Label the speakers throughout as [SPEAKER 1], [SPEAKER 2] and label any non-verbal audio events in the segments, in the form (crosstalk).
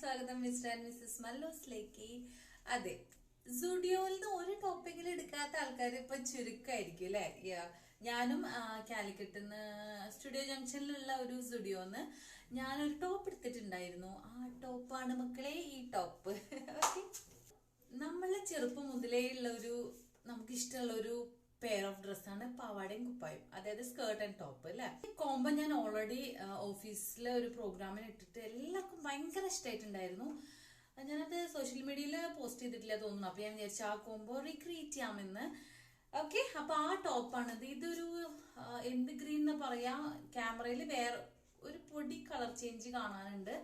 [SPEAKER 1] സ്വാഗതം mister and Mrs മല്ലോസിലേക്ക്. അതെ സുഡിയോയിൽ നിന്ന് ഒരു ടോപ്പിക്കിൽ എടുക്കാത്ത ആൾക്കാർ ഇപ്പൊ ചുരുക്കമായിരിക്കും അല്ലെ? ഞാനും ആ, കാലിക്കറ്റ് നിന്ന് സ്റ്റുഡിയോ ജംഗ്ഷനിലുള്ള ഒരു സ്റ്റുഡിയോന്ന് ഞാനൊരു ടോപ്പ് എടുത്തിട്ടുണ്ടായിരുന്നു. ആ ടോപ്പാണ് മക്കളെ ഈ ടോപ്പ്. (laughs) നമ്മളെ ചെറുപ്പം മുതലേ ഉള്ള ഒരു നമുക്കിഷ്ടമുള്ള ഒരു പെയർ ഓഫ് ഡ്രസ്സാണ് പാവാടയും കുപ്പായും. അതായത് സ്കേർട്ട് ആൻഡ് ടോപ്പ് അല്ലെ ഈ കോംബോ ഞാൻ ഓൾറെഡി ഓഫീസിലെ ഒരു പ്രോഗ്രാമിന് ഇട്ടിട്ട് എല്ലാവർക്കും ഭയങ്കര ഇഷ്ടമായിട്ടുണ്ടായിരുന്നു ഞാനത് സോഷ്യൽ മീഡിയയിൽ പോസ്റ്റ് ചെയ്തിട്ടില്ല തോന്നുന്നു. അപ്പൊ ഞാൻ വിചാരിച്ചു ആ കോംബോ റീക്രിയേറ്റ് ചെയ്യാമെന്ന്. ഓക്കെ അപ്പൊ ആ ടോപ്പാണിത് ഇതൊരു എന്ത് ഗ്രീൻ എന്ന് പറയാ? ക്യാമറയിൽ വേറെ ഒരു പൊടി കളർ ചേഞ്ച് കാണാനുണ്ട്.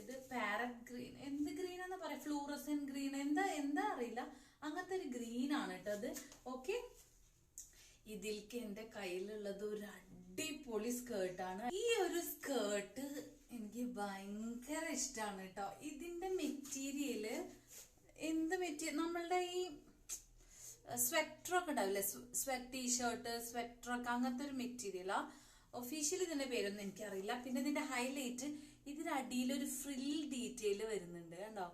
[SPEAKER 1] ഇത് പാരറ്റ് ഗ്രീൻ എന്ത് ഗ്രീൻ എന്ന് പറയാം? ഫ്ലൂറസൻ ഗ്രീൻ എന്താ എന്താ അറിയില്ല. അങ്ങനത്തെ ഒരു ഗ്രീൻ ആണ് കേട്ടോ അത്. ഓക്കെ ഇതിൽക്ക് എന്റെ കയ്യിലുള്ളത് ഒരു അടിപൊളി സ്കേർട്ടാണ്. ഈ ഒരു സ്കേർട്ട് എനിക്ക് ഭയങ്കര ഇഷ്ടമാണ് കേട്ടോ ഇതിന്റെ മെറ്റീരിയൽ എന്ത് മെറ്റീരിയൽ? നമ്മളുടെ ഈ സ്വെറ്ററൊക്കെ ഉണ്ടാവില്ലേ? സ്വെറ്റ് ടീഷർട്ട് സ്വെറ്ററൊക്കെ അങ്ങനത്തെ ഒരു മെറ്റീരിയലാ. ഒഫീഷ്യലി ഇതിന്റെ പേരൊന്നും എനിക്കറിയില്ല. പിന്നെ ഇതിന്റെ ഹൈലൈറ്റ് ഇതിന്റെ അടിയിൽ ഒരു ഫ്രിൽ ഡീറ്റെയിൽ വരുന്നുണ്ട് കണ്ടോ?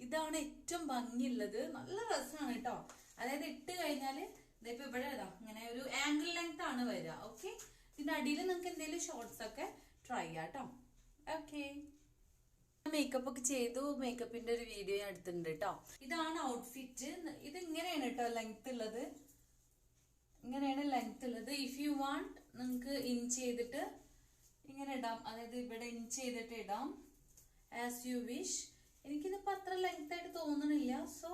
[SPEAKER 1] ഇതാണ് ഏറ്റവും ഭംഗിയുള്ളത്. നല്ല രസമാണ് കേട്ടോ അതായത് ഇട്ട് കഴിഞ്ഞാൽ ഇതിപ്പോ ഇവിടെ ഇതാ ഇങ്ങനെ ഒരു ആംഗിൾ ലെങ്ത് ആണ് വരിക. ഓക്കെ ഇതിന്റെ അടിയിൽ നിങ്ങൾക്ക് എന്തെങ്കിലും ഷോർട്സ് ഒക്കെ ട്രൈ ചെയ്യാം കേട്ടോ ഓക്കെ മേക്കപ്പ് ഒക്കെ ചെയ്തു മേക്കപ്പിന്റെ ഒരു വീഡിയോ ഞാൻ എടുത്തിട്ടുണ്ട് കേട്ടോ ഇതാണ് ഔട്ട്ഫിറ്റ് ഇത് ഇങ്ങനെയാണ് കേട്ടോ ലെങ്ത് ഉള്ളത്. ഇങ്ങനെയാണ് ലെങ്ത് ഉള്ളത്. ഇഫ് യു വാണ്ട് നിങ്ങൾക്ക് ഇഞ്ച് ചെയ്തിട്ട് ഇങ്ങനെ ഇടാം. അതായത് ഇവിടെ ഇഞ്ച് ചെയ്തിട്ട് ഇടാം. ആസ് യു വിഷ് എനിക്കിതിപ്പോ അത്ര ലെങ്ത് ആയിട്ട് തോന്നണില്ല. സോ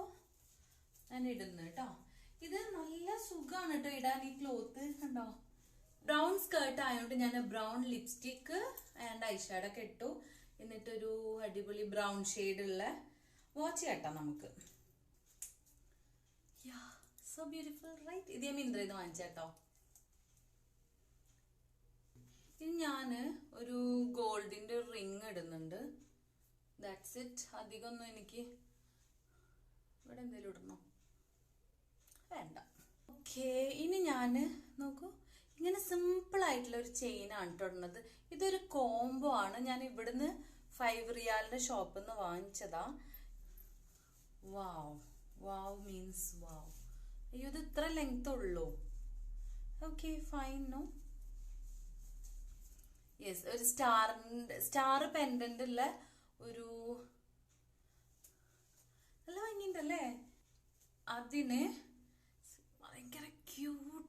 [SPEAKER 1] ഞാൻ ഇടുന്നു കേട്ടോ ഇത് നല്ല സുഖമാണ് കേട്ടോ ഇടാൻ ഈ ക്ലോത്ത് കണ്ടോ? ബ്രൗൺ സ്കേർട്ട് ആയതുകൊണ്ട് ഞാൻ ബ്രൗൺ ലിപ്സ്റ്റിക്ക് ആൻഡ് ഐഷാഡ് ഒക്കെ ഇട്ടു. എന്നിട്ടൊരു അടിപൊളി ബ്രൗൺ ഉള്ള വാച്ച് കേട്ടോ നമുക്ക്. സോ ബ്യൂട്ടിഫുൾ റൈറ്റ് ഇത് ഞാൻ മിന്ത്രയിൽ വാങ്ങിച്ചേട്ടോ ഇനി ഞാൻ ഒരു ഗോൾഡിന്റെ റിങ് ഇടുന്നുണ്ട്. ദാറ്റ്സ് ഇറ്റ് അധികമൊന്നും എനിക്ക് ഇവിടെ എന്തെങ്കിലും ഇടണോ? വേണ്ട. ഓക്കെ ഇനി ഞാൻ നോക്കൂ. ഇങ്ങനെ സിമ്പിൾ ആയിട്ടുള്ള ഒരു കേട്ടോ ഇടുന്നത്. ഇതൊരു കോംബോ ആണ്. ഞാൻ ഇവിടുന്ന് ഫൈവ് റിയാലിന്റെ ഷോപ്പിൽ നിന്ന് വാങ്ങിച്ചതാ. വാവ് വാവ് മീൻസ് വാവ് അയ്യോ ഇത് ഇത്ര ലെങ്ത് ഉള്ളൂ. ഓക്കെ ഫൈൻ നോ യെസ് ഒരു സ്റ്റാർ സ്റ്റാർ പെൻഡന്റ് ഉള്ള ഒരു നല്ല ഭംഗിയുണ്ടല്ലേ? അതിന്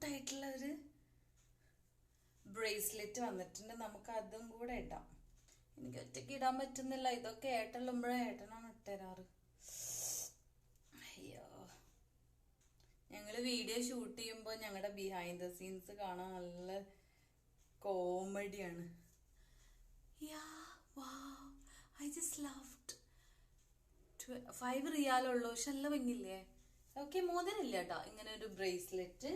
[SPEAKER 1] ക്യൂട്ടായിട്ടുള്ള ഒരു ബ്രേസ്ലെറ്റ് വന്നിട്ടുണ്ട്. നമുക്ക് അതും കൂടെ ഇടാം. എനിക്ക് ഒറ്റയ്ക്ക് ഇടാൻ പറ്റുന്നില്ല. ഇതൊക്കെ ഏട്ടല്ലുമ്പോഴേ ഏട്ടനാണ് ഇട്ടുതരാറ് അയ്യോ. ഞങ്ങൾ വീഡിയോ ഷൂട്ട് ചെയ്യുമ്പോൾ ഞങ്ങളുടെ ബിഹൈൻഡ് ദ സീൻസ് കാണാൻ നല്ല കോമഡിയാണ്. Yeah wow I just loved five റിയാലുള്ളൂ പക്ഷെ നല്ല ഭംഗിയില്ലേ? ഓക്കെ മോതിരില്ല കേട്ടോ. ഇങ്ങനെ ഒരു ബ്രേസ്ലെറ്റ്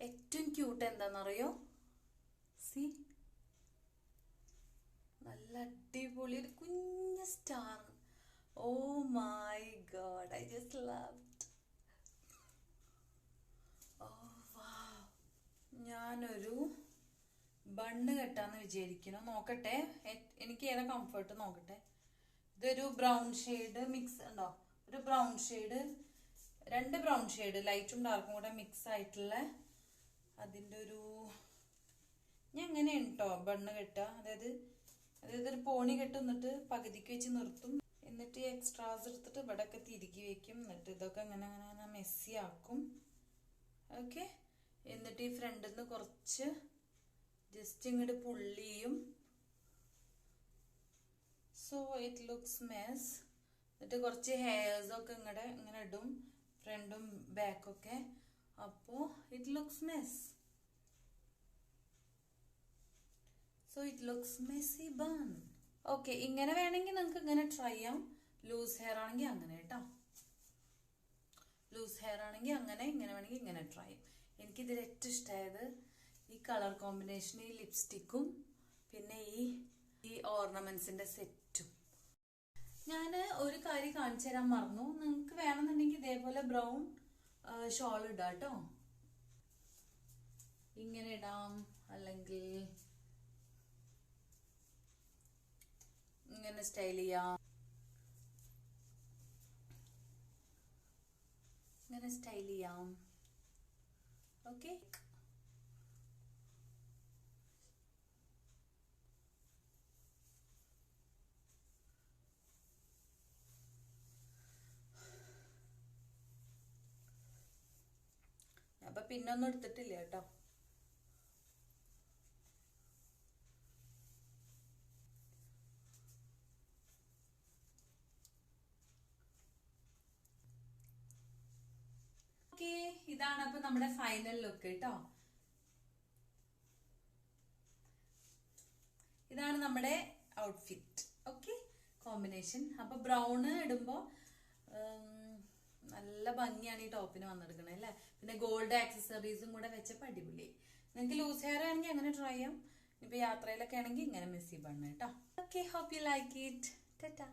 [SPEAKER 1] ഏറ്റവും ക്യൂട്ട് എന്താണെന്നറിയോ സി. നല്ല അടിപൊളി ഒരു കുഞ്ഞ star oh my god I just love oh wow ഞാനൊരു ബണ്ണ് കെട്ടാന്ന് വിചാരിക്കണം നോക്കട്ടെ. എനിക്ക് ഏതാ കംഫർട്ട് നോക്കട്ടെ. ഇതൊരു ബ്രൗൺ ഷെയ്ഡ് മിക്സ് ഉണ്ടോ? ഒരു ബ്രൗൺ ഷെയ്ഡ് രണ്ട് ബ്രൗൺ ഷെയ്ഡ് ലൈറ്റും ഡാർക്കും കൂടെ മിക്സ് ആയിട്ടുള്ള അതിന്റെ ഒരു ഞാൻ എങ്ങനെയാണ് കേട്ടോ ബണ്ണ് കെട്ട അതായത് അതായത് ഒരു പോണി കെട്ട് എന്നിട്ട് പകുതിക്ക് വെച്ച് നിർത്തും. എന്നിട്ട് ഈ എക്സ്ട്രാസ് എടുത്തിട്ട് ഇവിടെ ഒക്കെ തിരികെ വെക്കും. എന്നിട്ട് ഇതൊക്കെ അങ്ങനെ അങ്ങനെ അങ്ങനെ മെസ്സി ആക്കും. ഓക്കെ എന്നിട്ട് ഈ ഫ്രണ്ടിൽ നിന്ന് കുറച്ച് ജസ്റ്റ് ഇങ്ങോട്ട് പുള്ളിയും സോ ഇറ്റ് ലുക്സ് മെസ് എന്നിട്ട് കുറച്ച് ഹെയർസൊക്കെ ഇങ്ങടെ ഇങ്ങനെ ഇടും. ഫ്രണ്ടും ബാക്കൊക്കെ അപ്പോൾ it looks mess so it looks messy bun okay ഇങ്ങനെ വേണമെങ്കിൽ നിങ്ങൾക്ക് ഇങ്ങനെ ട്രൈ ചെയ്യാം. ലൂസ് ഹെയർ ആണെങ്കിൽ അങ്ങനെ കേട്ടോ ലൂസ് ഹെയർ ആണെങ്കിൽ അങ്ങനെ ഇങ്ങനെ വേണമെങ്കിൽ ഇങ്ങനെ ട്രൈ ചെയ്യും. എനിക്കിതിൽ ഏറ്റവും ഇഷ്ടമായത് ഈ കളർ കോമ്പിനേഷൻ ഈ ലിപ്സ്റ്റിക്കും പിന്നെ ഈ ഈ ഓർണമെന്റ്സിന്റെ സെറ്റും ഞാൻ ഒരു കാര്യം കാണിച്ചു തരാൻ മറന്നു. നിങ്ങൾക്ക് വേണമെന്നുണ്ടെങ്കിൽ ഇതേപോലെ ബ്രൗൺ ഷോൾ ഇടാട്ടോ ഇങ്ങനെ ഇടാം. അല്ലെങ്കിൽ ഇങ്ങനെ സ്റ്റൈൽ ചെയ്യാം. ഇങ്ങനെ സ്റ്റൈൽ ചെയ്യാം. ഓക്കെ പിന്നൊന്നും എടുത്തിട്ടില്ല കേട്ടോ. ഇതാണ് അപ്പൊ നമ്മുടെ ഫൈനൽ ലുക്ക് കേട്ടോ. ഇതാണ് നമ്മുടെ ഔട്ട്ഫിറ്റ് ഓക്കെ കോമ്പിനേഷൻ അപ്പൊ ബ്രൗണ് ഇടുമ്പോ നല്ല ഭംഗിയാണ് ഈ ടോപ്പിന് വന്നെടുക്കണേ അല്ലേ? പിന്നെ ഗോൾഡ് ആക്സസറീസും കൂടെ വെച്ചപ്പോ അടിപൊളി. നിങ്ങൾക്ക് ലൂസ് ഹെയർ ആണെങ്കിൽ അങ്ങനെ ട്രൈ ചെയ്യാം? ഇപ്പൊ യാത്രയിലൊക്കെ ആണെങ്കിൽ ഇങ്ങനെ മെസ്സി ബണ്ണ് കേട്ടോ okay hope you like it Tata